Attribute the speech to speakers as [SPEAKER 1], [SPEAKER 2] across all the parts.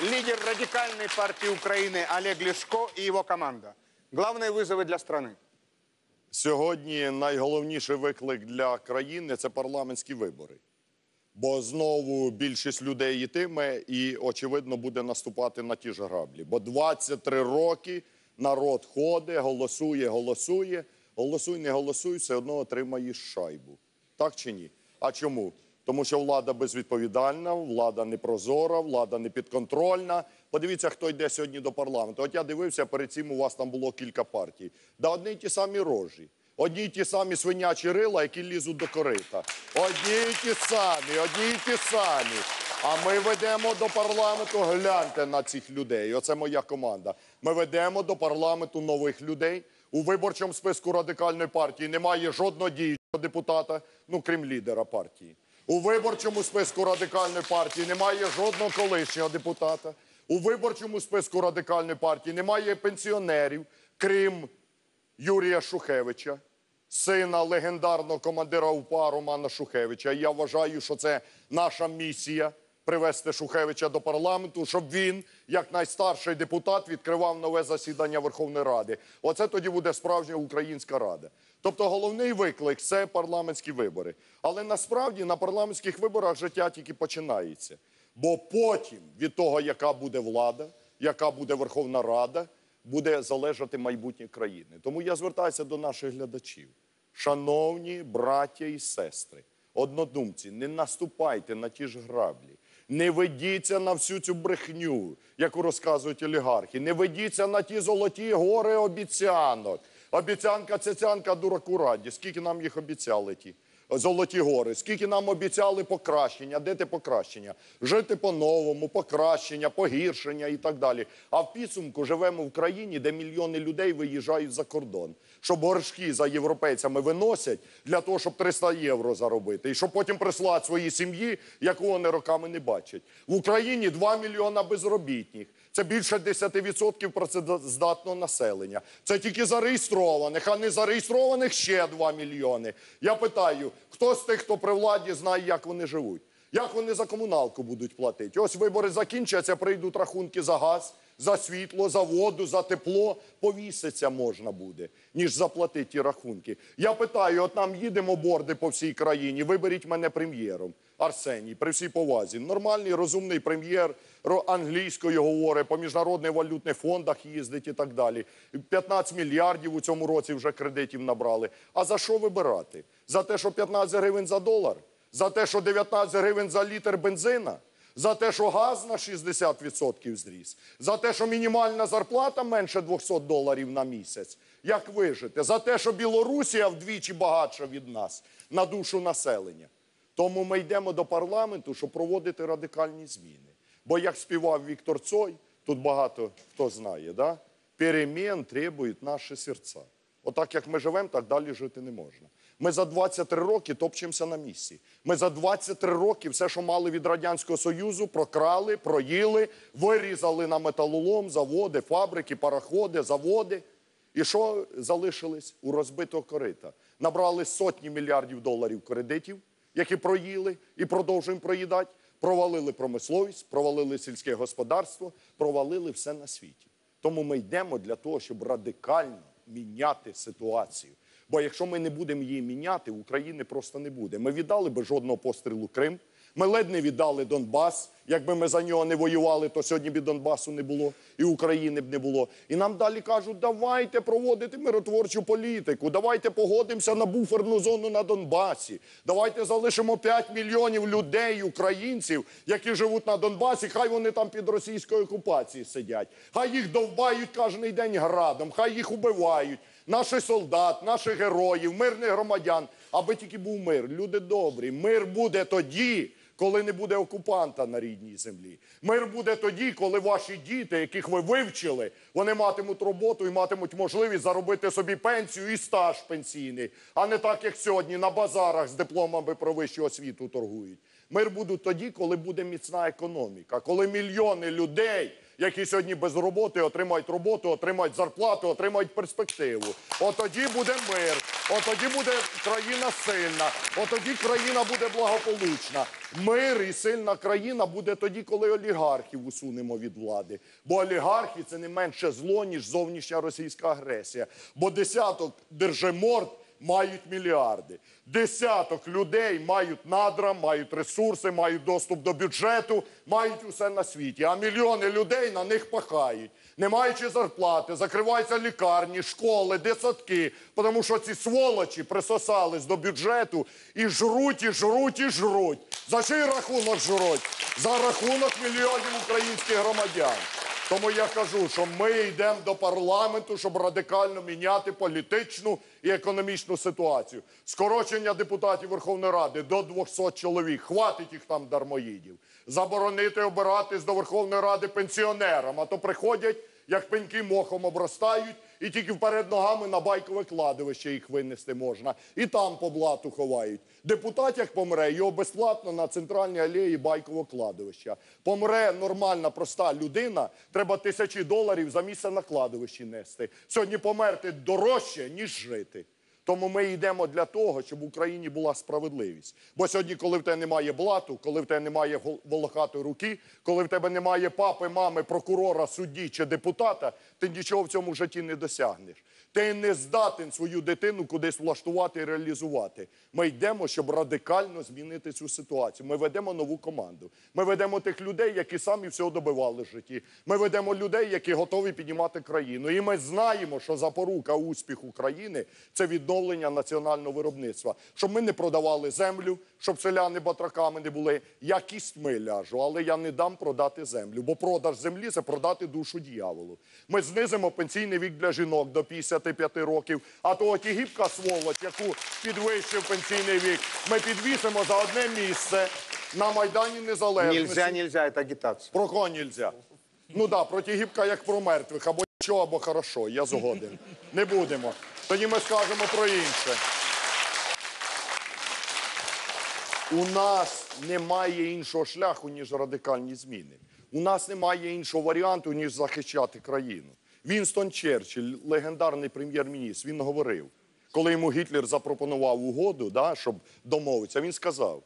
[SPEAKER 1] лидер радикальной партии Украины Олег Лешко и его команда. Главные вызовы для страны.
[SPEAKER 2] Сьогодні найголовніший виклик для країни це парламентські вибори. Бо знову більшість людей йтиме і, очевидно, буде наступати на ті ж граблі. Бо 23 роки народ ходить, голосує, голосує, голосуй, не голосуй, все одно отримаєш шайбу. Так чи ні? А чому? Тому що влада безвідповідальна, влада непрозора, влада непідконтрольна. Подивіться, хто йде сьогодні до парламенту. От я дивився, перед цим у вас там було кілька партій. Да одні й ті самі рожі. Одні й ті самі свинячі рила, які лізуть до корита. Одні й ті самі, одні й ті самі. А ми ведемо до парламенту, гляньте на цих людей. Оце моя команда. Ми ведемо до парламенту нових людей. У виборчому списку радикальної партії немає жодного діючого депутата, ну крім лідера партії. У виборчому списку радикальної партії немає жодного колишнього депутата. У виборчому списку радикальної партії немає пенсіонерів, крім Юрія Шухевича, сина легендарного командира УПА Романа Шухевича. І я вважаю, що це наша місія привести Шухевича до парламенту, щоб він, як найстарший депутат, відкривав нове засідання Верховної Ради. Оце тоді буде справжня українська рада. Тобто головний виклик це парламентські вибори. Але насправді на парламентських виборах життя тільки починається. Бо потім від того, яка буде влада, яка буде Верховна Рада, буде залежати майбутнє країни. Тому я звертаюся до наших глядачів. Шановні браття і сестри, однодумці, не наступайте на ті ж граблі. Не ведіться на всю цю брехню, яку розказують олігархи. Не ведіться на ті золоті гори обіцянок. Обіцянка цяцянка дураку раді. Скільки нам їх обіцяли ті? Золоті гори. Скільки нам обіцяли покращення? Де те покращення? Жити по-новому, покращення, погіршення і так далі. А в підсумку живемо в країні, де мільйони людей виїжджають за кордон, щоб горшки за європейцями виносять для того, щоб 300 євро заробити, і щоб потім прислати своїй сім'ї, яку вони роками не бачать. В Україні 2 мільйона безробітних. Це більше 10% працездатного населення. Це тільки зареєстрованих, а не зареєстрованих ще 2 мільйони. Я питаю, хто з тих, хто при владі, знає, як вони живуть? Як вони за комуналку будуть платити? Ось вибори закінчаться, прийдуть рахунки за газ, за світло, за воду, за тепло. Повіситься можна буде, ніж заплатити ті рахунки. Я питаю, от нам їдемо борди по всій країні, виберіть мене прем'єром. Арсеній, при всій повазі. Нормальний, розумний прем'єр, англійською говорить, по міжнародних валютних фондах їздить і так далі. 15 мільярдів у цьому році вже кредитів набрали. А за що вибирати? За те, що 15 гривень за долар? За те, що 19 гривень за літр бензина? За те, що газ на 60% зріс? За те, що мінімальна зарплата менше 200 доларів на місяць? Як вижити? За те, що Білорусія вдвічі багатша від нас на душу населення? Тому ми йдемо до парламенту, щоб проводити радикальні зміни. Бо як співав Віктор Цой, тут багато хто знає, да? перемін требують наші серця. Отак, як ми живемо, так далі жити не можна. Ми за 23 роки топчемося на місці. Ми за 23 роки все, що мали від Радянського Союзу, прокрали, проїли, вирізали на металолом, заводи, фабрики, пароходи, заводи. І що залишились у розбитого корита? Набрали сотні мільярдів доларів кредитів, які проїли і продовжуємо проїдати. Провалили промисловість, провалили сільське господарство, провалили все на світі. Тому ми йдемо для того, щоб радикально міняти ситуацію. Бо якщо ми не будемо її міняти, України просто не буде. Ми віддали би жодного пострілу Крим. Ми ледь не віддали Донбас. Якби ми за нього не воювали, то сьогодні б Донбасу не було, і України б не було. І нам далі кажуть, давайте проводити миротворчу політику, давайте погодимося на буферну зону на Донбасі. Давайте залишимо 5 мільйонів людей, українців, які живуть на Донбасі. Хай вони там під російською окупацією сидять. Хай їх довбають кожен день градом, хай їх убивають. Наших солдат, наших героїв, мирних громадян, аби тільки був мир. Люди добрі. Мир буде тоді, коли не буде окупанта на рідній землі. Мир буде тоді, коли ваші діти, яких ви вивчили, вони матимуть роботу і матимуть можливість заробити собі пенсію і стаж пенсійний, а не так, як сьогодні на базарах з дипломами про вищу освіту торгують. Мир буде тоді, коли буде міцна економіка, коли мільйони людей які сьогодні без роботи отримають роботу, отримають зарплату, отримають перспективу. От тоді буде мир, от тоді буде країна сильна, от тоді країна буде благополучна. Мир і сильна країна буде тоді, коли олігархів усунемо від влади. Бо олігархи це не менше зло, ніж зовнішня російська агресія. Бо десяток держиморд мають мільярди. Десяток людей мають надра, мають ресурси, мають доступ до бюджету, мають усе на світі. А мільйони людей на них пахають. Не маючи зарплати, закриваються лікарні, школи, дитсадки, тому що ці сволочі присосались до бюджету і жруть, і жруть, і жруть. За чий рахунок жруть? За рахунок мільйонів українських громадян. Тому я кажу, що ми йдемо до парламенту, щоб радикально міняти політичну і економічну ситуацію. Скорочення депутатів Верховної Ради до 200 чоловік. Хватить їх там дармоїдів. Заборонити обиратись до Верховної Ради пенсіонерам, а то приходять, як пеньки мохом обростають, і тільки вперед ногами на байкове кладовище їх винести можна. І там по блату ховають. Депутат, як помре, його безплатно на центральній алеї байкового кладовища. Помре нормальна, проста людина, треба тисячі доларів за місце на кладовищі нести. Сьогодні померти дорожче, ніж жити. Тому ми йдемо для того, щоб в Україні була справедливість. Бо сьогодні, коли в тебе немає блату, коли в тебе немає волохатої руки, коли в тебе немає папи, мами, прокурора, судді чи депутата, ти нічого в цьому житті не досягнеш. Ти не здатен свою дитину кудись влаштувати і реалізувати. Ми йдемо, щоб радикально змінити цю ситуацію. Ми ведемо нову команду. Ми ведемо тих людей, які самі всього добивали в житті. Ми ведемо людей, які готові піднімати країну. І ми знаємо, що запорука успіху країни це відновлення національного виробництва. Щоб ми не продавали землю, щоб селяни батраками не були. Я кістьми ляжу, але я не дам продати землю. Бо продаж землі це продати душу дьяволу. Ми знизимо пенсійний вік для жінок до 55 років. А то отігіпка сволоч, яку підвищив пенсійний вік, ми підвісимо за одне місце на Майдані Незалежності.
[SPEAKER 1] Нельзя, нельзя, это агитация.
[SPEAKER 2] Про кого нельзя? Ну да, проти гібка як про мертвих, або що, або хорошо, я згоден. Не будемо. Тоді ми скажемо про інше. У нас немає іншого шляху, ніж радикальні зміни. У нас немає іншого варіанту, ніж захищати країну. Вінстон Черчилль, легендарний прем'єр-міністр, він говорив, коли йому Гітлер запропонував угоду, да, щоб домовитися, він сказав: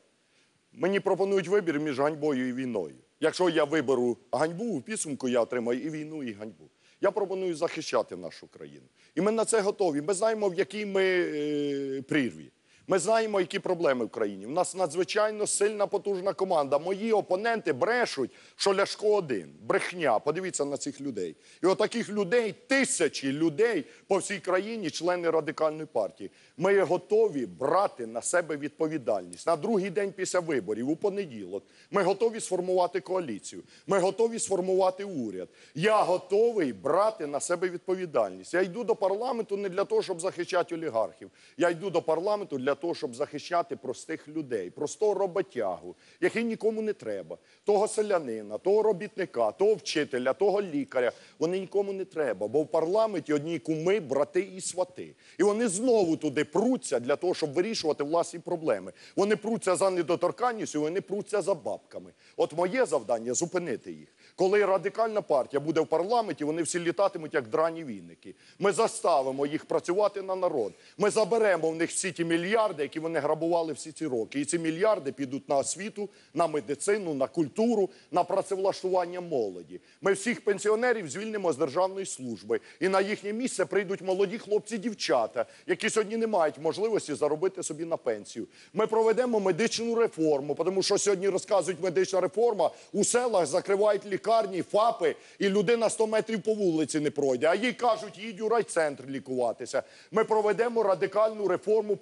[SPEAKER 2] Мені пропонують вибір між ганьбою і війною. Якщо я виберу ганьбу, в підсумку я отримаю і війну, і ганьбу. Я пропоную захищати нашу країну. І ми на це готові. Ми знаємо, в якій ми е, прірві. Ми знаємо, які проблеми в країні. У нас надзвичайно сильна, потужна команда. Мої опоненти брешуть, що Ляшко один. Брехня. Подивіться на цих людей. І от таких людей, тисячі людей по всій країні, члени радикальної партії. Ми готові брати на себе відповідальність на другий день після виборів, у понеділок. Ми готові сформувати коаліцію. Ми готові сформувати уряд. Я готовий брати на себе відповідальність. Я йду до парламенту не для того, щоб захищати олігархів. Я йду до парламенту для того, щоб захищати простих людей, простого роботягу, який нікому не треба. Того селянина, того робітника, того вчителя, того лікаря. Вони нікому не треба, бо в парламенті одні куми, брати і свати. І вони знову туди пруться для того, щоб вирішувати власні проблеми. Вони пруться за недоторканністю, вони пруться за бабками. От моє завдання зупинити їх. Коли радикальна партія буде в парламенті, вони всі літатимуть як драні вінники. Ми заставимо їх працювати на народ. Ми заберемо в них всі ті мільярди, які вони грабували всі ці роки. І ці мільярди підуть на освіту, на медицину, на культуру, на працевлаштування молоді. Ми всіх пенсіонерів звільнимо з державної служби, і на їхнє місце прийдуть молоді хлопці-дівчата, які сьогодні не мають можливості заробити собі на пенсію. Ми проведемо медичну реформу, тому що сьогодні розказують медична реформа. У селах закривають лікарні, ФАПи, і людина 100 метрів по вулиці не пройде. А їй кажуть, їдь у райцентр лікуватися. Ми проведемо радикальну реформу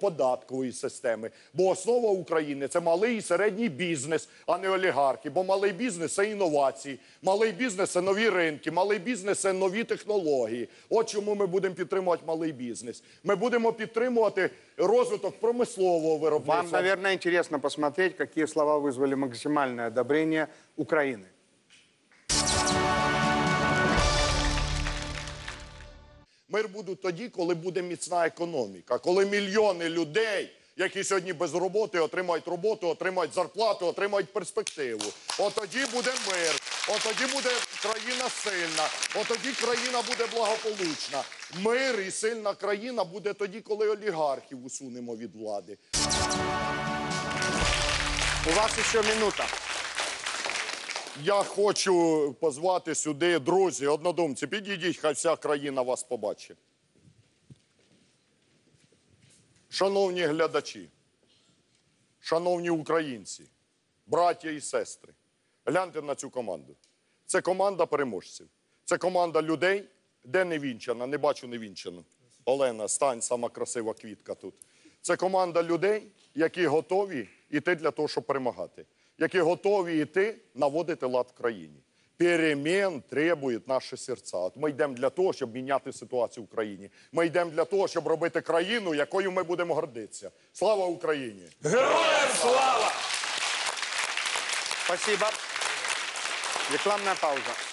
[SPEAKER 2] податкової системи. Бо основа України це малий і середній бізнес, а не олігархи. Бо малий бізнес це інновації, малий бізнес це нові ринки, малий бізнес це нові технології. От чому ми будемо підтримувати малий бізнес. Ми будемо підтримувати розвиток промислового
[SPEAKER 1] Вам,
[SPEAKER 2] виробництва.
[SPEAKER 1] наверное, интересно посмотреть, какие слова вызвали максимальное одобрение Украины.
[SPEAKER 2] Мир буде тоді, коли буде міцна економіка, коли мільйони людей, які сьогодні без роботи отримають роботу, отримають зарплату, отримають перспективу. От тоді буде мир, от тоді буде країна сильна, от тоді країна буде благополучна. Мир і сильна країна буде тоді, коли олігархів усунемо від влади.
[SPEAKER 1] У вас еще минута.
[SPEAKER 2] Я хочу позвати сюди, друзі, однодумці, підійдіть, хай вся країна вас побачить. Шановні глядачі, шановні українці, браття і сестри, гляньте на цю команду. Це команда переможців. Це команда людей, де невінчана, не бачу невінчану. Олена, стань, сама красива квітка тут. Це команда людей, які готові йти для того, щоб перемагати, які готові йти наводити лад в країні. Перемен требують наші серця. От ми йдемо для того, щоб міняти ситуацію в країні. Ми йдемо для того, щоб робити країну, якою ми будемо гордитися. Слава Україні!
[SPEAKER 3] Героям слава!
[SPEAKER 1] Спасибо. Рекламная пауза.